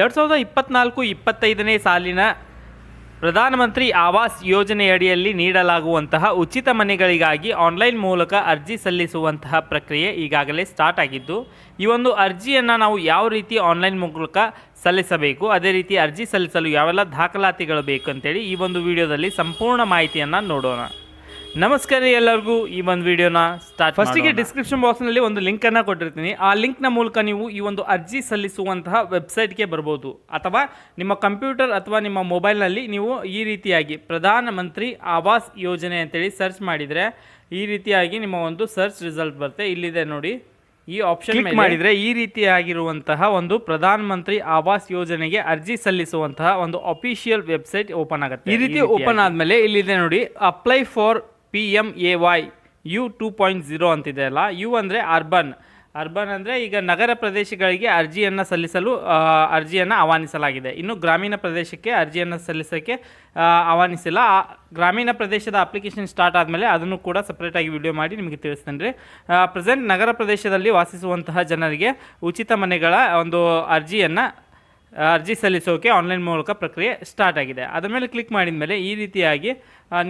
ಎರಡು ಸಾವಿರದ ಇಪ್ಪತ್ನಾಲ್ಕು ಇಪ್ಪತ್ತೈದನೇ ಸಾಲಿನ ಪ್ರಧಾನಮಂತ್ರಿ ಆವಾಸ್ ಯೋಜನೆಯಡಿಯಲ್ಲಿ ನೀಡಲಾಗುವಂತಹ ಉಚಿತ ಮನೆಗಳಿಗಾಗಿ ಆನ್ಲೈನ್ ಮೂಲಕ ಅರ್ಜಿ ಸಲ್ಲಿಸುವಂತಹ ಪ್ರಕ್ರಿಯೆ ಈಗಾಗಲೇ ಸ್ಟಾರ್ಟ್ ಆಗಿದ್ದು, ಈ ಒಂದು ಅರ್ಜಿಯನ್ನು ನಾವು ಯಾವ ರೀತಿ ಆನ್ಲೈನ್ ಮೂಲಕ ಸಲ್ಲಿಸಬೇಕು, ಅದೇ ರೀತಿ ಅರ್ಜಿ ಸಲ್ಲಿಸಲು ಯಾವೆಲ್ಲ ದಾಖಲಾತಿಗಳು ಬೇಕು ಅಂತೇಳಿ ಈ ಒಂದು ವಿಡಿಯೋದಲ್ಲಿ ಸಂಪೂರ್ಣ ಮಾಹಿತಿಯನ್ನು ನೋಡೋಣ. ನಮಸ್ಕಾರ ಎಲ್ಲರಿಗೂ. ಈ ಒಂದು ವಿಡಿಯೋನ ಸ್ಟಾರ್ಟ್ ಫಸ್ಟಿಗೆ ಡಿಸ್ಕ್ರಿಪ್ಷನ್ ಬಾಕ್ಸ್ನಲ್ಲಿ ಒಂದು ಲಿಂಕನ್ನು ಕೊಟ್ಟಿರ್ತೀನಿ. ಆ ಲಿಂಕ್ನ ಮೂಲಕ ನೀವು ಈ ಒಂದು ಅರ್ಜಿ ಸಲ್ಲಿಸುವಂತಹ ವೆಬ್ಸೈಟ್ಗೆ ಬರ್ಬೋದು. ಅಥವಾ ನಿಮ್ಮ ಕಂಪ್ಯೂಟರ್ ಅಥವಾ ನಿಮ್ಮ ಮೊಬೈಲ್ನಲ್ಲಿ ನೀವು ಈ ರೀತಿಯಾಗಿ ಪ್ರಧಾನಮಂತ್ರಿ ಆವಾಸ್ ಯೋಜನೆ ಅಂತೇಳಿ ಸರ್ಚ್ ಮಾಡಿದರೆ ಈ ರೀತಿಯಾಗಿ ನಿಮ್ಮ ಒಂದು ಸರ್ಚ್ ರಿಸಲ್ಟ್ ಬರುತ್ತೆ. ಇಲ್ಲಿದೆ ನೋಡಿ. ಈ ಆಪ್ಷನ್ ಕ್ಲಿಕ್ ಮಾಡಿದ್ರೆ ಈ ರೀತಿಯಾಗಿರುವಂತಹ ಒಂದು ಪ್ರಧಾನ ಮಂತ್ರಿ ಆವಾಸ್ ಯೋಜನೆಗೆ ಅರ್ಜಿ ಸಲ್ಲಿಸುವಂತಹ ಒಂದು ಅಫಿಷಿಯಲ್ ವೆಬ್ಸೈಟ್ ಓಪನ್ ಆಗುತ್ತೆ. ಈ ರೀತಿ ಓಪನ್ ಆದಮೇಲೆ ಇಲ್ಲಿದೆ ನೋಡಿ apply for P M A Y U two point zero ಅಂತಿದೆ ಅಲ್ಲ? ಯು ಅಂದರೆ ಅರ್ಬನ್ ಅರ್ಬನ್ ಅಂದರೆ ಈಗ ನಗರ ಪ್ರದೇಶಗಳಿಗೆ ಅರ್ಜಿಯನ್ನು ಸಲ್ಲಿಸಲು ಅರ್ಜಿಯನ್ನು ಆಹ್ವಾನಿಸಲಾಗಿದೆ. ಇನ್ನು ಗ್ರಾಮೀಣ ಪ್ರದೇಶಕ್ಕೆ ಅರ್ಜಿಯನ್ನು ಸಲ್ಲಿಸೋಕ್ಕೆ ಆಹ್ವಾನಿಸಿಲ್ಲ. ಗ್ರಾಮೀಣ ಪ್ರದೇಶದ ಅಪ್ಲಿಕೇಶನ್ ಸ್ಟಾರ್ಟ್ ಆದಮೇಲೆ ಅದನ್ನು ಕೂಡ ಸಪ್ರೇಟಾಗಿ ವಿಡಿಯೋ ಮಾಡಿ ನಿಮಗೆ ತಿಳಿಸ್ತೇನೆ ಪ್ರೆಸೆಂಟ್ ನಗರ ಪ್ರದೇಶದಲ್ಲಿ ವಾಸಿಸುವಂತಹ ಜನರಿಗೆ ಉಚಿತ ಮನೆಗಳ ಒಂದು ಅರ್ಜಿಯನ್ನು ಅರ್ಜಿ ಸಲ್ಲಿಸೋಕೆ ಆನ್ಲೈನ್ ಮೂಲಕ ಪ್ರಕ್ರಿಯೆ ಸ್ಟಾರ್ಟ್ ಆಗಿದೆ. ಅದರ ಮೇಲೆ ಕ್ಲಿಕ್ ಮಾಡಿದ ಮೇಲೆ ಈ ರೀತಿಯಾಗಿ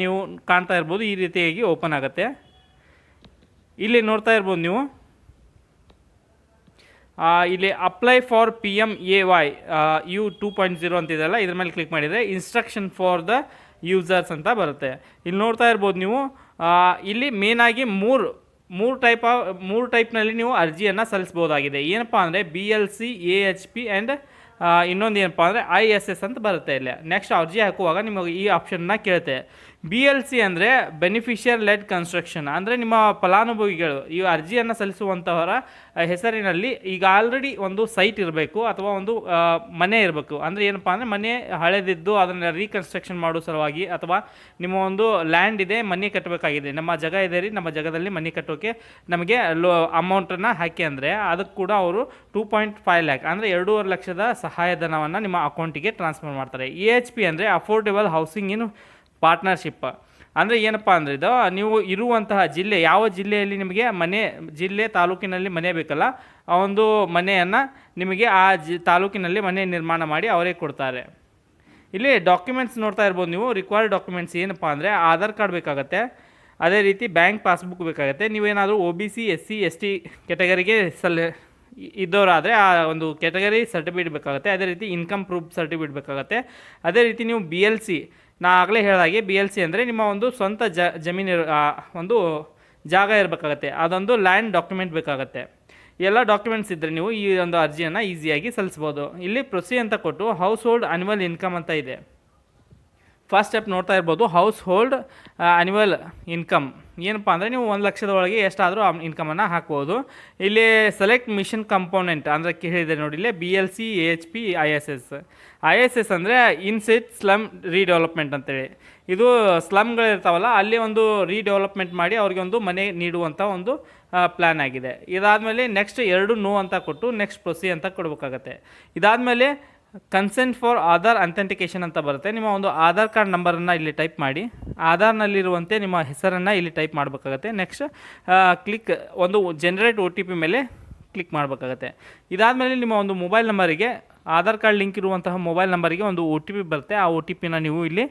ನೀವು ಕಾಣ್ತಾ ಇರ್ಬೋದು, ಈ ರೀತಿಯಾಗಿ ಓಪನ್ ಆಗುತ್ತೆ. ಇಲ್ಲಿ ನೋಡ್ತಾ ಇರ್ಬೋದು ನೀವು. ಇಲ್ಲಿ apply for P M A Y U two point zero ಅಂತಿದೆಯಲ್ಲ, ಇದ್ರ ಮೇಲೆ ಕ್ಲಿಕ್ ಮಾಡಿದರೆ ಇನ್ಸ್ಟ್ರಕ್ಷನ್ ಫಾರ್ ದ ಯೂಸರ್ಸ್ ಅಂತ ಬರುತ್ತೆ. ಇಲ್ಲಿ ನೋಡ್ತಾ ಇರ್ಬೋದು ನೀವು ಇಲ್ಲಿ ಮೇನಾಗಿ ಮೂರು ಮೂರು ಟೈಪ್ ಮೂರು ಟೈಪ್ನಲ್ಲಿ ನೀವು ಅರ್ಜಿಯನ್ನು ಸಲ್ಲಿಸ್ಬೋದಾಗಿದೆ ಏನಪ್ಪ ಅಂದರೆ B L C A H P and ಇನ್ನೊಂದು ಏನಪ್ಪ ಅಂದರೆ ಐ ಎಸ್ ಎಸ್ ಅಂತ ಬರುತ್ತೆ ಇಲ್ಲಿ. ನೆಕ್ಸ್ಟ್ ಅರ್ಜಿ ಹಾಕುವಾಗ ನಿಮಗೆ ಈ ಆಪ್ಷನ್ನ ಕೇಳುತ್ತೆ. ಬಿ ಎಲ್ ಸಿ ಅಂದರೆ ಬೆನಿಫಿಷಿಯರ್ ಲೆಡ್ ಕನ್ಸ್ಟ್ರಕ್ಷನ್ ಅಂದರೆ ನಿಮ್ಮ ಫಲಾನುಭವಿಗಳು, ಈ ಅರ್ಜಿಯನ್ನು ಸಲ್ಲಿಸುವಂತಹವರ ಹೆಸರಿನಲ್ಲಿ ಈಗ ಆಲ್ರೆಡಿ ಒಂದು ಸೈಟ್ ಇರಬೇಕು ಅಥವಾ ಒಂದು ಮನೆ ಇರಬೇಕು. ಅಂದರೆ ಏನಪ್ಪ ಅಂದರೆ ಮನೆ ಹಳೆದಿದ್ದು ಅದನ್ನು ರೀಕನ್ಸ್ಟ್ರಕ್ಷನ್ ಮಾಡೋ ಸಲುವಾಗಿ ಅಥವಾ ನಿಮ್ಮ ಒಂದು ಲ್ಯಾಂಡ್ ಇದೆ, ಮನೆ ಕಟ್ಟಬೇಕಾಗಿದೆ ನಮ್ಮ ಜಾಗ ಇದೆ ರೀ, ನಮ್ಮ ಜಾಗದಲ್ಲಿ ಮನೆ ಕಟ್ಟೋಕೆ ನಮಗೆ ಲೋ ಅಮೌಂಟನ್ನು ಹಾಕಿ ಅಂದರೆ ಅದಕ್ಕೆ ಕೂಡ ಅವರು ಟೂ ಪಾಯಿಂಟ್ ಫೈವ್ ಲ್ಯಾಕ್ ಅಂದರೆ ಎರಡೂವರೆ ಲಕ್ಷದ ಸಹಾಯಧನವನ್ನು ನಿಮ್ಮ ಅಕೌಂಟಿಗೆ ಟ್ರಾನ್ಸ್ಫರ್ ಮಾಡ್ತಾರೆ. ಎ ಎಚ್ ಪಿ ಅಂದರೆ ಅಫೋರ್ಡೆಬಲ್ ಹೌಸಿಂಗ್ ಇನ್ ಪಾರ್ಟ್ನರ್ಶಿಪ್. ಅಂದರೆ ಏನಪ್ಪ ಅಂದರೆ ಇದು, ನೀವು ಇರುವಂತಹ ಜಿಲ್ಲೆ, ಯಾವ ಜಿಲ್ಲೆಯಲ್ಲಿ ನಿಮಗೆ ಮನೆ, ಜಿಲ್ಲೆ ತಾಲೂಕಿನಲ್ಲಿ ಮನೆ ಬೇಕಲ್ಲ, ಆ ಒಂದು ಮನೆಯನ್ನು ನಿಮಗೆ ಆ ಜಿ, ತಾಲೂಕಿನಲ್ಲಿ ಮನೆ ನಿರ್ಮಾಣ ಮಾಡಿ ಅವರೇ ಕೊಡ್ತಾರೆ. ಇಲ್ಲಿ ಡಾಕ್ಯುಮೆಂಟ್ಸ್ ನೋಡ್ತಾ ಇರ್ಬೋದು ನೀವು ರಿಕ್ವೈರ್ಡ್ ಡಾಕ್ಯುಮೆಂಟ್ಸ್ ಏನಪ್ಪ ಅಂದರೆ ಆಧಾರ್ ಕಾರ್ಡ್ ಬೇಕಾಗುತ್ತೆ, ಅದೇ ರೀತಿ ಬ್ಯಾಂಕ್ ಪಾಸ್ಬುಕ್ ಬೇಕಾಗುತ್ತೆ, ನೀವೇನಾದರೂ O B C, S C, S T ಕೆಟಗರಿಗೆ ಸಲ್, ಇದ್ದವರಾದರೆ ಆ ಒಂದು ಕೆಟಗರಿ ಸರ್ಟಿಫಿಕೇಟ್ ಬೇಕಾಗುತ್ತೆ, ಅದೇ ರೀತಿ ಇನ್ಕಮ್ ಪ್ರೂಫ್ ಸರ್ಟಿಫಿಕೇಟ್ ಬೇಕಾಗುತ್ತೆ, ಅದೇ ರೀತಿ ನೀವು ಬಿ ಎಲ್ ಸಿ ನಾ ಆಗಲೇ ಹೇಳಿದಾಗೆ ಬಿ ಎಲ್ ಸಿ ಅಂದರೆ ನಿಮ್ಮ ಒಂದು ಸ್ವಂತ ಜ, ಜಮೀನು ಒಂದು ಜಾಗ ಇರಬೇಕಾಗತ್ತೆ. ಅದೊಂದು ಲ್ಯಾಂಡ್ ಡಾಕ್ಯುಮೆಂಟ್ ಬೇಕಾಗತ್ತೆ. ಎಲ್ಲ ಡಾಕ್ಯುಮೆಂಟ್ಸ್ ಇದ್ದರೆ ನೀವು ಈ ಒಂದು ಅರ್ಜಿಯನ್ನು ಈಸಿಯಾಗಿ ಸಲ್ಲಿಸ್ಬೋದು. ಇಲ್ಲಿ ಪ್ರೊಸಿ ಅಂತ ಕೊಟ್ಟು ಹೌಸ್ ಹೋಲ್ಡ್ ಅನ್ಯುವಲ್ ಇನ್ಕಮ್ ಅಂತ ಇದೆ. ಫಸ್ಟ್ ಸ್ಟೆಪ್ ನೋಡ್ತಾ ಇರ್ಬೋದು. ಹೌಸ್ ಹೋಲ್ಡ್ ಆ್ಯನ್ಯುವಲ್ ಇನ್ಕಮ್ ಏನಪ್ಪ ಅಂದರೆ ನೀವು ಒಂದು ಲಕ್ಷದ ಒಳಗೆ ಎಷ್ಟಾದರೂ ಇನ್ಕಮನ್ನು ಹಾಕ್ಬೋದು. ಇಲ್ಲಿ ಸೆಲೆಕ್ಟ್ ಮಿಷನ್ ಕಂಪೋನೆಂಟ್ ಅಂದರೆ ಕೇಳಿದೆ ನೋಡಿ ಇಲ್ಲಿ B L C A H P I S S I S S ಅಂದರೆ ಇನ್ಸೆಟ್ ಸ್ಲಮ್ ರೀಡೆವಲಪ್ಮೆಂಟ್ ಅಂತೇಳಿ. ಇದು ಸ್ಲಮ್ಗಳಿರ್ತಾವಲ್ಲ ಅಲ್ಲಿ ಒಂದು ರೀಡೆವಲಪ್ಮೆಂಟ್ ಮಾಡಿ ಅವ್ರಿಗೆ ಒಂದು ಮನೆ ನೀಡುವಂಥ ಒಂದು ಪ್ಲ್ಯಾನ್ ಆಗಿದೆ. ಇದಾದಮೇಲೆ ನೆಕ್ಸ್ಟ್ ಎರಡು ನೋ ಅಂತ ಕೊಟ್ಟು ನೆಕ್ಸ್ಟ್ ಪ್ರೊಸಿ ಅಂತ ಕೊಡಬೇಕಾಗತ್ತೆ. ಇದಾದಮೇಲೆ ಕನ್ಸೆಂಟ್ ಫಾರ್ ಆಧಾರ್ ಅಥೆಂಟಿಕೇಶನ್ ಅಂತ ಬರುತ್ತೆ. ನಿಮ್ಮ ಒಂದು ಆಧಾರ್ ಕಾರ್ಡ್ ನಂಬರನ್ನು ಇಲ್ಲಿ ಟೈಪ್ ಮಾಡಿ. ಆಧಾರ್ನಲ್ಲಿರುವಂತೆ ನಿಮ್ಮ ಹೆಸರನ್ನು ಇಲ್ಲಿ ಟೈಪ್ ಮಾಡಬೇಕಾಗತ್ತೆ. ನೆಕ್ಸ್ಟ್ ಕ್ಲಿಕ್ ಒಂದು ಜನರೇಟ್ ಒ ಟಿ ಪಿ ಮೇಲೆ ಕ್ಲಿಕ್ ಮಾಡಬೇಕಾಗತ್ತೆ. ಇದಾದಮೇಲೆ ನಿಮ್ಮ ಒಂದು ಮೊಬೈಲ್ ನಂಬರಿಗೆ ಆಧಾರ್ ಕಾರ್ಡ್ ಲಿಂಕ್ ಇರುವಂತಹ ಮೊಬೈಲ್ ನಂಬರಿಗೆ ಒಂದು ಒ ಟಿ ಪಿ ಬರುತ್ತೆ. ಆ ಒ ಟಿ ಪಿನ ನೀವು ಇಲ್ಲಿ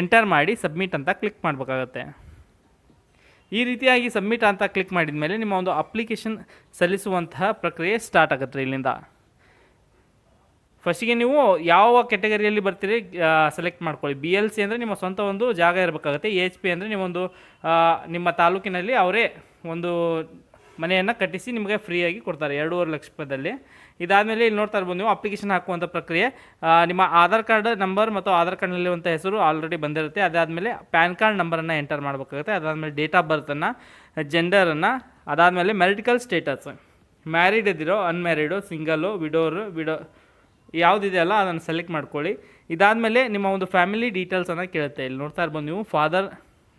ಎಂಟರ್ ಮಾಡಿ ಸಬ್ಮಿಟ್ ಅಂತ ಕ್ಲಿಕ್ ಮಾಡಬೇಕಾಗತ್ತೆ. ಈ ರೀತಿಯಾಗಿ ಸಬ್ಮಿಟ್ ಅಂತ ಕ್ಲಿಕ್ ಮಾಡಿದ ಮೇಲೆ ನಿಮ್ಮ ಒಂದು ಅಪ್ಲಿಕೇಶನ್ ಸಲ್ಲಿಸುವಂತಹ ಪ್ರಕ್ರಿಯೆ ಸ್ಟಾರ್ಟ್ ಆಗುತ್ತೆ ಇಲ್ಲಿಂದ. ಫಸ್ಟಿಗೆ ನೀವು ಯಾವ ಕೆಟಗರಿಯಲ್ಲಿ ಬರ್ತೀರಿ ಸೆಲೆಕ್ಟ್ ಮಾಡ್ಕೊಳ್ಳಿ. ಬಿ ಎಲ್ ಸಿ ಅಂದರೆ ನಿಮ್ಮ ಸ್ವಂತ ಒಂದು ಜಾಗ ಇರಬೇಕಾಗುತ್ತೆ. ಎ ಎಚ್ ಪಿ ಅಂದರೆ ನೀವೊಂದು ನಿಮ್ಮ ತಾಲೂಕಿನಲ್ಲಿ ಅವರೇ ಒಂದು ಮನೆಯನ್ನು ಕಟ್ಟಿಸಿ ನಿಮಗೆ ಫ್ರೀಯಾಗಿ ಕೊಡ್ತಾರೆ, ಎರಡೂವರೆ ಲಕ್ಷ ರೂಪಾಯಿದಲ್ಲಿ. ಇದಾದಮೇಲೆ ಇಲ್ಲಿ ನೋಡ್ತಾ ಇರ್ಬೋದು ನೀವು ಅಪ್ಲಿಕೇಶನ್ ಹಾಕುವಂಥ ಪ್ರಕ್ರಿಯೆ. ನಿಮ್ಮ ಆಧಾರ್ ಕಾರ್ಡ್ ನಂಬರ್ ಮತ್ತು ಆಧಾರ್ ಕಾರ್ಡ್ನಲ್ಲಿರುವಂಥ ಹೆಸರು ಆಲ್ರೆಡಿ ಬಂದಿರುತ್ತೆ. ಅದಾದಮೇಲೆ ಪ್ಯಾನ್ ಕಾರ್ಡ್ ನಂಬರನ್ನು ಎಂಟರ್ ಮಾಡಬೇಕಾಗುತ್ತೆ. ಅದಾದಮೇಲೆ ಡೇಟ್ ಆಫ್ ಬರ್ತನ್ನು ಜೆಂಡರನ್ನು ಅದಾದಮೇಲೆ ಮೆರಿಟಿಕಲ್ ಸ್ಟೇಟಸ್ ಮ್ಯಾರಿಡ್ ಇದ್ದಿರೋ ಅನ್ಮ್ಯಾರಿಡು ಸಿಂಗಲ್ಲು ವಿಡೋರು ವಿಡೋ ಯಾವುದಿದೆಯಲ್ಲ ಅದನ್ನು ಸೆಲೆಕ್ಟ್ ಮಾಡ್ಕೊಳ್ಳಿ. ಇದಾದಮೇಲೆ ನಿಮ್ಮ ಒಂದು ಫ್ಯಾಮಿಲಿ ಡೀಟೇಲ್ಸನ್ನು ಕೇಳುತ್ತೆ ಇಲ್ಲಿ. ನೋಡ್ತಾ ಇರ್ಬೋದು ನೀವು father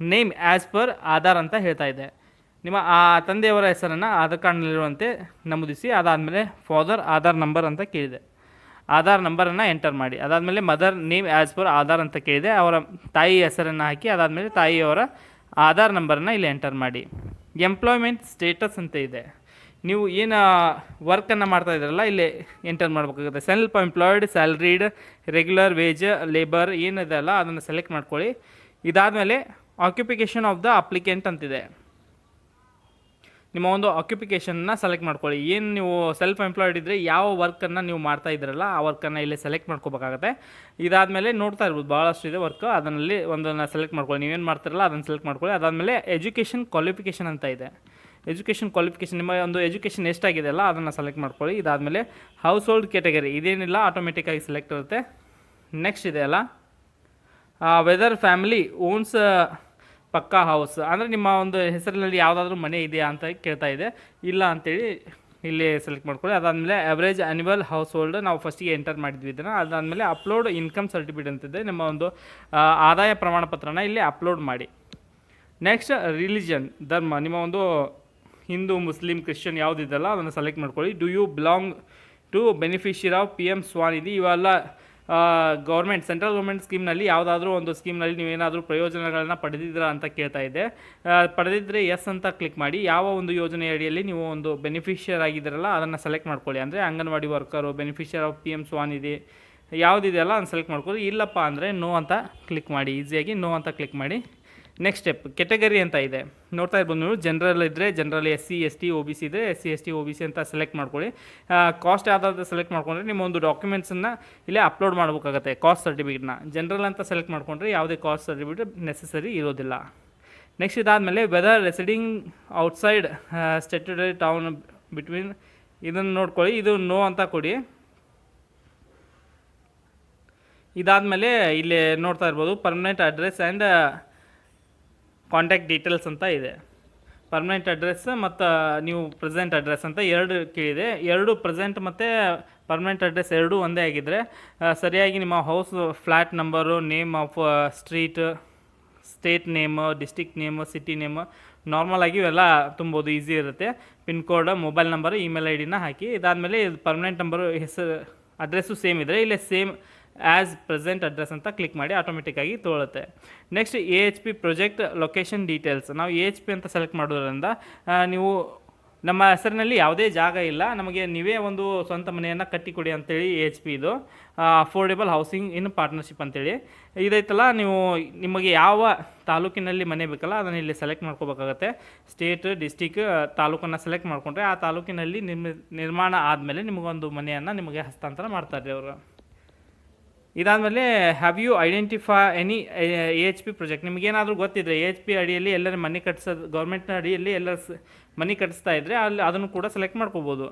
name as per Aadhaar ಅಂತ ಹೇಳ್ತಾ ಇದೆ. ನಿಮ್ಮ ಆ ತಂದೆಯವರ ಹೆಸರನ್ನು ಆಧಾರ್ ಕಾರ್ಡ್ನಲ್ಲಿರುವಂತೆ ನಮೂದಿಸಿ, ಅದಾದಮೇಲೆ ಫಾದರ್ ಆಧಾರ್ ನಂಬರ್ ಅಂತ ಕೇಳಿದೆ. ಆಧಾರ್ ನಂಬರನ್ನು ಎಂಟರ್ ಮಾಡಿ. ಅದಾದಮೇಲೆ mother name as per Aadhaar ಅಂತ ಕೇಳಿದೆ, ಅವರ ತಾಯಿ ಹೆಸರನ್ನು ಹಾಕಿ, ಅದಾದಮೇಲೆ ತಾಯಿಯವರ ಆಧಾರ್ ನಂಬರನ್ನು ಇಲ್ಲಿ ಎಂಟರ್ ಮಾಡಿ. ಎಂಪ್ಲಾಯ್ಮೆಂಟ್ ಸ್ಟೇಟಸ್ ಅಂತ ಇದೆ. ನೀವು ಏನು ವರ್ಕನ್ನು ಮಾಡ್ತಾ ಇದ್ದೀರಲ್ಲ ಇಲ್ಲಿ ಎಂಟರ್ ಮಾಡಬೇಕಾಗುತ್ತೆ. Self employed salaried regular wage labour ಏನಿದೆ ಅಲ್ಲ, ಅದನ್ನು ಸೆಲೆಕ್ಟ್ ಮಾಡ್ಕೊಳ್ಳಿ. ಇದಾದಮೇಲೆ ಆಕ್ಯುಪಿಕೇಷನ್ ಆಫ್ ದ ಅಪ್ಲಿಕೆಂಟ್ ಅಂತಿದೆ. ನಿಮ್ಮ ಒಂದು ಆಕ್ಯುಪಿಕೇಷನ್ನ ಸೆಲೆಕ್ಟ್ ಮಾಡ್ಕೊಳ್ಳಿ. ಏನು ನೀವು ಸೆಲ್ಫ್ ಎಂಪ್ಲಾಯ್ಡ್ ಇದ್ದರೆ ಯಾವ ವರ್ಕನ್ನು ನೀವು ಮಾಡ್ತಾ ಇದ್ದೀರಲ್ಲ ಆ ವರ್ಕನ್ನು ಇಲ್ಲಿ ಸೆಲೆಕ್ಟ್ ಮಾಡ್ಕೋಬೇಕಾಗತ್ತೆ. ಇದಾದಮೇಲೆ ನೋಡ್ತಾ ಇರ್ಬೋದು ಭಾಳಷ್ಟು ಇದೆ ವರ್ಕ್ ಅದರಲ್ಲಿ ಒಂದನ್ನು ಸೆಲೆಕ್ಟ್ ಮಾಡ್ಕೊಳ್ಳಿ. ನೀವೇನು ಮಾಡ್ತಿರಲ್ಲ, ಅದನ್ನು ಸೆಲೆಕ್ಟ್ ಮಾಡ್ಕೊಳ್ಳಿ. ಅದಾದಮೇಲೆ ಎಜುಕೇಷನ್ ಕ್ವಾಲಿಫಿಕೇಷನ್ ಅಂತ ಇದೆ. ಎಜುಕೇಷನ್ ಕ್ವಾಲಿಫಿಕೇಷನ್, ನಿಮ್ಮ ಒಂದು ಎಜುಕೇಷನ್ ಎಷ್ಟಾಗಿದೆ ಅಲ್ಲ, ಅದನ್ನು ಸೆಲೆಕ್ಟ್ ಮಾಡ್ಕೊಳ್ಳಿ. ಇದಾದಮೇಲೆ ಹೌಸ್ ಹೋಲ್ಡ್ ಕ್ಯಾಟಗರಿ ಇದೇನಿಲ್ಲ ಆಟೋಮೆಟಿಕ್ಕಾಗಿ ಸೆಲೆಕ್ಟ್ ಇರುತ್ತೆ. ನೆಕ್ಸ್ಟ್ ಇದೆ ಅಲ್ಲ whether family owns pucca house ಅಂದರೆ ನಿಮ್ಮ ಒಂದು ಹೆಸರಿನಲ್ಲಿ ಯಾವುದಾದ್ರೂ ಮನೆ ಇದೆಯಾ ಅಂತ ಕೇಳ್ತಾ ಇದೆ. ಇಲ್ಲ ಅಂತೇಳಿ ಇಲ್ಲಿ ಸೆಲೆಕ್ಟ್ ಮಾಡ್ಕೊಳ್ಳಿ. ಅದಾದಮೇಲೆ ಅವರೇಜ್ ಆ್ಯನಿವಲ್ ಹೌಸ್ ಹೋಲ್ಡ್ ನಾವು ಫಸ್ಟಿಗೆ ಎಂಟರ್ ಮಾಡಿದ್ವಿ ಇದನ್ನು. ಅದಾದಮೇಲೆ ಅಪ್ಲೋಡ್ ಇನ್ಕಮ್ ಸರ್ಟಿಫಿಕೇಟ್ ಅಂತಿದೆ ನಿಮ್ಮ ಒಂದು ಆದಾಯ ಪ್ರಮಾಣಪತ್ರನ ಇಲ್ಲಿ ಅಪ್ಲೋಡ್ ಮಾಡಿ. ನೆಕ್ಸ್ಟ್ ರಿಲಿಜನ್ ಧರ್ಮ, ನಿಮ್ಮ ಒಂದು ಹಿಂದೂ, ಮುಸ್ಲಿಂ, ಕ್ರಿಶ್ಚಿಯನ್ ಯಾವುದಿದೆಲ್ಲ ಅದನ್ನು ಸೆಲೆಕ್ಟ್ ಮಾಡ್ಕೊಳ್ಳಿ. Do you belong to beneficiary of P M Svanidhi ಇವೆಲ್ಲ ಗೌರ್ಮೆಂಟ್ ಸೆಂಟ್ರಲ್ ಗೌರ್ಮೆಂಟ್ ಸ್ಕೀಮ್ನಲ್ಲಿ ಯಾವುದಾದ್ರೂ ಒಂದು ಸ್ಕೀಮ್ನಲ್ಲಿ ನೀವೇನಾದರೂ ಪ್ರಯೋಜನಗಳನ್ನ ಪಡೆದಿದ್ದೀರಾ ಅಂತ ಕೇಳ್ತಾ ಇದೆ ಪಡೆದಿದ್ದರೆ ಎಸ್ ಅಂತ ಕ್ಲಿಕ್ ಮಾಡಿ. ಯಾವ ಒಂದು ಯೋಜನೆ ಅಡಿಯಲ್ಲಿ ನೀವು ಒಂದು ಬೆನಿಫಿಷಿಯರ್ ಆಗಿದ್ದೀರಲ್ಲ ಅದನ್ನು ಸೆಲೆಕ್ಟ್ ಮಾಡ್ಕೊಳ್ಳಿ. ಅಂದರೆ anganwadi worker beneficiary of P M Svanidhi ಯಾವುದಿದೆಯಲ್ಲ ಅದನ್ನು ಸೆಲೆಕ್ಟ್ ಮಾಡ್ಕೊಳ್ಳಿ. ಇಲ್ಲಪ್ಪ ಅಂದರೆ ನೋ ಅಂತ ಕ್ಲಿಕ್ ಮಾಡಿ. ಈಸಿಯಾಗಿ ನೋ ಅಂತ ಕ್ಲಿಕ್ ಮಾಡಿ. ನೆಕ್ಸ್ಟ್ ಸ್ಟೆಪ್ ಕೆಟಗರಿ ಅಂತ ಇದೆ. ನೋಡ್ತಾ ಇರ್ಬೋದು ನೀವು ಜನರಲ್ ಇದ್ದರೆ general S C S T O B C ಇದ್ದರೆ S C S T O B C ಅಂತ ಸೆಲೆಕ್ಟ್ ಮಾಡ್ಕೊಳ್ಳಿ. ಕಾಸ್ಟ್ ಯಾವುದಾದ್ರು ಸೆಲೆಕ್ಟ್ ಮಾಡ್ಕೊಂಡ್ರೆ ನಿಮ್ಮ ಒಂದು ಡಾಕ್ಯುಮೆಂಟ್ಸನ್ನು ಇಲ್ಲೇ ಅಪ್ಲೋಡ್ ಮಾಡಬೇಕಾಗತ್ತೆ ಕಾಸ್ಟ್ ಸರ್ಟಿಫಿಕೇಟ್ನ ಜನರಲ್ ಅಂತ ಸೆಲೆಕ್ಟ್ ಮಾಡ್ಕೊಂಡ್ರೆ ಯಾವುದೇ ಕಾಸ್ಟ್ ಸರ್ಟಿಫಿಕೇಟ್ ನೆಸಸರಿ ಇರೋದಿಲ್ಲ. ನೆಕ್ಸ್ಟ್ ಇದಾದಮೇಲೆ whether residing outside statutory town between ಇದನ್ನು ನೋಡ್ಕೊಳ್ಳಿ. ಇದು ನೋ ಅಂತ ಕೊಡಿ. ಇದಾದಮೇಲೆ ಇಲ್ಲಿ ನೋಡ್ತಾ ಇರ್ಬೋದು permanent address and contact details ಅಂತ ಇದೆ. ಪರ್ಮನೆಂಟ್ ಅಡ್ರೆಸ್ ಮತ್ತು ನೀವು ಪ್ರೆಸೆಂಟ್ ಅಡ್ರೆಸ್ ಅಂತ ಎರಡು ಕೇಳಿದೆ. ಎರಡು ಪ್ರೆಸೆಂಟ್ ಮತ್ತು ಪರ್ಮನೆಂಟ್ ಅಡ್ರೆಸ್ ಎರಡೂ ಒಂದೇ ಆಗಿದ್ದರೆ ಸರಿಯಾಗಿ ನಿಮ್ಮ house flat number name of street state name district name city name normal ಆಗಿ ಇವೆಲ್ಲ ತುಂಬೋದು ಈಸಿ ಇರುತ್ತೆ. Pin code mobile number email I ಡಿನ ಹಾಕಿ, ಇದಾದಮೇಲೆ ಪರ್ಮನೆಂಟ್ ನಂಬರು ಹೆಸರು ಅಡ್ರೆಸ್ಸು ಸೇಮ್ ಇದ್ದರೆ ಇಲ್ಲೇ ಸೇಮ್ ಆ್ಯಸ್ ಪ್ರೆಸೆಂಟ್ ಅಡ್ರೆಸ್ ಅಂತ ಕ್ಲಿಕ್ ಮಾಡಿ ಆಟೋಮೆಟಿಕ್ಕಾಗಿ ತೊಗೊಳುತ್ತೆ next A H P project location details ನಾವು ಎ ಎಚ್ ಪಿ ಅಂತ ಸೆಲೆಕ್ಟ್ ಮಾಡೋದ್ರಿಂದ ನೀವು ನಮ್ಮ ಹೆಸರಿನಲ್ಲಿ ಯಾವುದೇ ಜಾಗ ಇಲ್ಲ. ನಮಗೆ ನೀವೇ ಒಂದು ಸ್ವಂತ ಮನೆಯನ್ನು ಕಟ್ಟಿಕೊಡಿ ಅಂತೇಳಿ ಎ ಎಚ್ ಪಿ ಇದು. ಅಫೋರ್ಡೆಬಲ್ ಹೌಸಿಂಗ್ ಇನ್ ಪಾರ್ಟ್ನರ್ಶಿಪ್ ಅಂತೇಳಿ. ಇದೈತಲ್ಲ, ನೀವು ನಿಮಗೆ ಯಾವ ತಾಲೂಕಿನಲ್ಲಿ ಮನೆ ಬೇಕಲ್ಲ, ಅದನ್ನು ಇಲ್ಲಿ ಸೆಲೆಕ್ಟ್ ಮಾಡ್ಕೋಬೇಕಾಗತ್ತೆ. ಸ್ಟೇಟ್ ಡಿಸ್ಟಿಕ್ ತಾಲೂಕನ್ನು ಸೆಲೆಕ್ಟ್ ಮಾಡಿಕೊಂಡ್ರೆ ಆ ತಾಲೂಕಿನಲ್ಲಿ ನಿರ್ಮಿ, ನಿರ್ಮಾಣ ಆದಮೇಲೆ ನಿಮಗೊಂದು ಮನೆಯನ್ನು ನಿಮಗೆ ಹಸ್ತಾಂತರ ಮಾಡ್ತಾರೆ ಅವರು. ಇದಾದಮೇಲೆ have you identify any A H P project ನಿಮಗೇನಾದರೂ ಗೊತ್ತಿದ್ರೆ ಎ ಎಚ್ ಪಿ ಅಡಿಯಲ್ಲಿ ಎಲ್ಲರೂ ಮನೆ ಕಟ್ಸೋದು ಗೌರ್ಮೆಂಟ್ನ ಅಡಿಯಲ್ಲಿ ಎಲ್ಲ ಮನೆ ಕಟ್ಸ್ತಾ ಇದ್ದರೆ ಅಲ್ಲಿ ಅದನ್ನು ಕೂಡ ಸೆಲೆಕ್ಟ್ ಮಾಡ್ಕೋಬೋದು.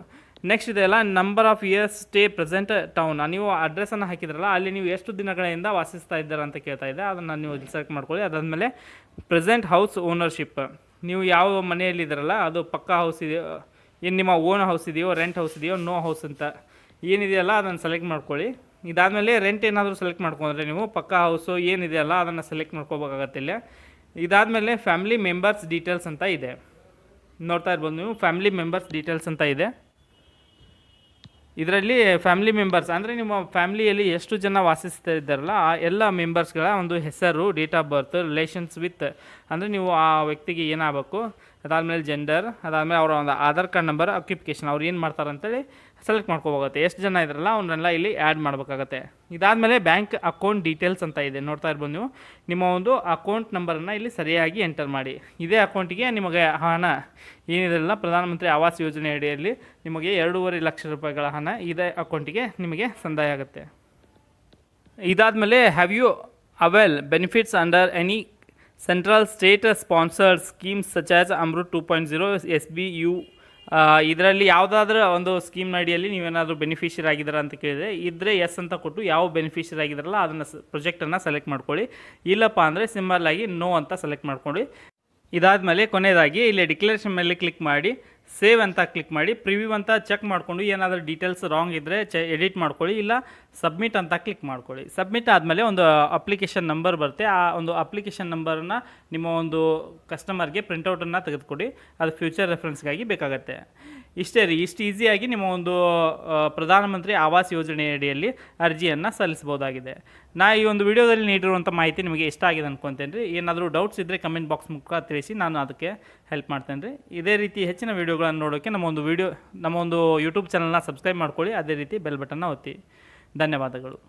ನೆಕ್ಸ್ಟ್ ಇದೆಲ್ಲ number of years stay present town ನೀವು ಅಡ್ರೆಸ್ಸನ್ನು ಹಾಕಿದ್ರಲ್ಲ, ಅಲ್ಲಿ ನೀವು ಎಷ್ಟು ದಿನಗಳಿಂದ ವಾಸಿಸ್ತಾ ಇದ್ದೀರಾ ಅಂತ ಕೇಳ್ತಾ ಇದ್ದೆ, ಅದನ್ನು ನೀವು ಸೆಲೆಕ್ಟ್ ಮಾಡ್ಕೊಳ್ಳಿ. ಅದಾದಮೇಲೆ ಪ್ರೆಸೆಂಟ್ ಹೌಸ್ ಓನರ್ಶಿಪ್ ನೀವು ಯಾವ ಮನೆಯಲ್ಲಿದ್ದೀರಲ್ಲ ಅದು ಪಕ್ಕಾ ಹೌಸ್ ಇದೆಯೋ ಏನು ನಿಮ್ಮ ಓನ್ ಹೌಸ್ ಇದೆಯೋ ರೆಂಟ್ ಹೌಸ್ ಇದೆಯೋ ನೋ ಹೌಸ್ ಅಂತ. ಏನಿದೆಯಲ್ಲ, ಅದನ್ನು ಸೆಲೆಕ್ಟ್ ಮಾಡ್ಕೊಳ್ಳಿ. ಇದಾದಮೇಲೆ ರೆಂಟ್ ಏನಾದರೂ ಸೆಲೆಕ್ಟ್ ಮಾಡ್ಕೊಂಡ್ರೆ ನೀವು, ಪಕ್ಕಾ ಹೌಸು ಏನಿದೆಯಲ್ಲ ಅದನ್ನು ಸೆಲೆಕ್ಟ್ ಮಾಡ್ಕೋಬೇಕಾಗತ್ತೆ ಇಲ್ಲಿ. ಇದಾದಮೇಲೆ ಫ್ಯಾಮಿಲಿ ಮೆಂಬರ್ಸ್ ಡೀಟೇಲ್ಸ್ ಅಂತ ಇದೆ. ನೋಡ್ತಾ ಇರ್ಬೋದು ನೀವು ಫ್ಯಾಮಿಲಿ ಮೆಂಬರ್ಸ್ ಡೀಟೇಲ್ಸ್ ಅಂತ ಇದೆ. ಇದರಲ್ಲಿ ಫ್ಯಾಮಿಲಿ ಮೆಂಬರ್ಸ್ ಅಂದರೆ ನಿಮ್ಮ ಫ್ಯಾಮಿಲಿಯಲ್ಲಿ ಎಷ್ಟು ಜನ ವಾಸಿಸ್ತಾ ಇದ್ದಾರಲ್ಲ, ಆ ಎಲ್ಲ ಮೆಂಬರ್ಸ್ಗಳ ಒಂದು ಹೆಸರು date of birth relations with ಅಂದರೆ ನೀವು ಆ ವ್ಯಕ್ತಿಗೆ ಏನಾಗಬೇಕು, ಅದಾದಮೇಲೆ ಜೆಂಡರ್ ಅದಾದಮೇಲೆ ಅವರ ಒಂದು ಆಧಾರ್ ಕಾರ್ಡ್ ನಂಬರ್ ಅಕ್ಯುಪಿಕೇಷನ್ ಅವ್ರು ಏನು ಮಾಡ್ತಾರೆ ಅಂತೇಳಿ ಸೆಲೆಕ್ಟ್ ಮಾಡ್ಕೋಬೇಕಾಗುತ್ತೆ. ಎಷ್ಟು ಜನ ಇದ್ರಲ್ಲ ಅವನ್ನೆಲ್ಲ ಇಲ್ಲಿ ಆ್ಯಡ್ ಮಾಡಬೇಕಾಗತ್ತೆ. ಇದಾದಮೇಲೆ ಬ್ಯಾಂಕ್ ಅಕೌಂಟ್ ಡೀಟೇಲ್ಸ್ ಅಂತ ಇದೆ, ನೋಡ್ತಾ ಇರ್ಬೋದು ನೀವು. ನಿಮ್ಮ ಒಂದು ಅಕೌಂಟ್ ನಂಬರನ್ನು ಇಲ್ಲಿ ಸರಿಯಾಗಿ ಎಂಟರ್ ಮಾಡಿ. ಇದೇ ಅಕೌಂಟಿಗೆ ನಿಮಗೆ ಹಣ ಏನಿದ್ರಲ್ಲ ಪ್ರಧಾನಮಂತ್ರಿ ಆವಾಸ್ ಯೋಜನೆ ಅಡಿಯಲ್ಲಿ ನಿಮಗೆ ಎರಡೂವರೆ ಲಕ್ಷ ರೂಪಾಯಿಗಳ ಹಣ ಇದೇ ಅಕೌಂಟಿಗೆ ನಿಮಗೆ ಸಂದಾಯ ಆಗುತ್ತೆ. ಇದಾದಮೇಲೆ have you avail benefits under any central state sponsored schemes such as Amrut two point zero S B U ಇದರಲ್ಲಿ ಯಾವುದಾದ್ರೂ ಒಂದು ಸ್ಕೀಮ್ ಅಡಿಯಲ್ಲಿ ನೀವೇನಾದರೂ ಬೆನಿಫಿಷಿಯರ್ ಆಗಿದ್ದೀರಾ ಅಂತ ಕೇಳಿದರೆ ಇದ್ದರೆ ಎಸ್ ಅಂತ ಕೊಟ್ಟು ಯಾವ ಬೆನಿಫಿಷಿಯರ್ ಆಗಿದ್ದಾರಲ್ಲ ಅದನ್ನು ಪ್ರೊಜೆಕ್ಟನ್ನು ಸೆಲೆಕ್ಟ್ ಮಾಡ್ಕೊಳ್ಳಿ. ಇಲ್ಲಪ್ಪ ಅಂದರೆ ಸಿಂಬಲ್ ಆಗಿ ನೋ ಅಂತ ಸೆಲೆಕ್ಟ್ ಮಾಡ್ಕೊಳ್ಳಿ. ಇದಾದಮೇಲೆ ಕೊನೆಯದಾಗಿ ಇಲ್ಲಿ ಡಿಕ್ಲರೇಷನ್ ಮೇಲೆ ಕ್ಲಿಕ್ ಮಾಡಿ ಸೇವ್ ಅಂತ ಕ್ಲಿಕ್ ಮಾಡಿ ಪ್ರಿವ್ಯೂ ಅಂತ ಚೆಕ್ ಮಾಡಿಕೊಂಡು ಏನಾದರೂ ಡೀಟೇಲ್ಸ್ ರಾಂಗ್ ಇದ್ದರೆ ಚೆ ಎಡಿಟ್ ಮಾಡ್ಕೊಳ್ಳಿ, ಇಲ್ಲ ಸಬ್ಮಿಟ್ ಅಂತ ಕ್ಲಿಕ್ ಮಾಡ್ಕೊಳ್ಳಿ. ಸಬ್ಮಿಟ್ ಆದಮೇಲೆ ಒಂದು ಅಪ್ಲಿಕೇಶನ್ ನಂಬರ್ ಬರುತ್ತೆ. ಆ ಒಂದು ಅಪ್ಲಿಕೇಶನ್ ನಂಬರನ್ನು ನಿಮ್ಮ ಒಂದು ಕಸ್ಟಮರ್ಗೆ ಪ್ರಿಂಟೌಟನ್ನು ತೆಗೆದುಕೊಡಿ. ಅದು ಫ್ಯೂಚರ್ ರೆಫರೆನ್ಸ್ಗಾಗಿ ಬೇಕಾಗತ್ತೆ. ಇಷ್ಟೇ ರೀ, ಇಷ್ಟು ಈಸಿಯಾಗಿ ನಿಮ್ಮ ಒಂದು ಪ್ರಧಾನಮಂತ್ರಿ ಆವಾಸ್ ಯೋಜನೆ ಅಡಿಯಲ್ಲಿ ಅರ್ಜಿಯನ್ನು ಸಲ್ಲಿಸ್ಬೋದಾಗಿದೆ ನಾ ಈ ಒಂದು ವಿಡಿಯೋದಲ್ಲಿ ನೀಡಿರುವಂಥ ಮಾಹಿತಿ ನಿಮಗೆ ಇಷ್ಟ ಆಗಿದೆ ಅನ್ಕೊತೇನೆ ರೀ. ಏನಾದರೂ ಡೌಟ್ಸ್ ಇದ್ದರೆ ಕಮೆಂಟ್ ಬಾಕ್ಸ್ ಮುಖ ತಿಳಿಸಿ ನಾನು ಅದಕ್ಕೆ ಹೆಲ್ಪ್ ಮಾಡ್ತೇನೆ ರೀ. ಇದೇ ರೀತಿ ಹೆಚ್ಚಿನ ವೀಡಿಯೋಗಳನ್ನು ನೋಡೋಕ್ಕೆ ನಮ್ಮ ಒಂದು ವಿಡಿಯೋ ನಮ್ಮ ಒಂದು ಯೂಟ್ಯೂಬ್ ಚಾನಲ್ನ ಸಬ್ಸ್ಕ್ರೈಬ್ ಮಾಡ್ಕೊಳ್ಳಿ. ಅದೇ ರೀತಿ ಬೆಲ್ ಬಟನ್ನ ಒತ್ತಿ. ಧನ್ಯವಾದಗಳು.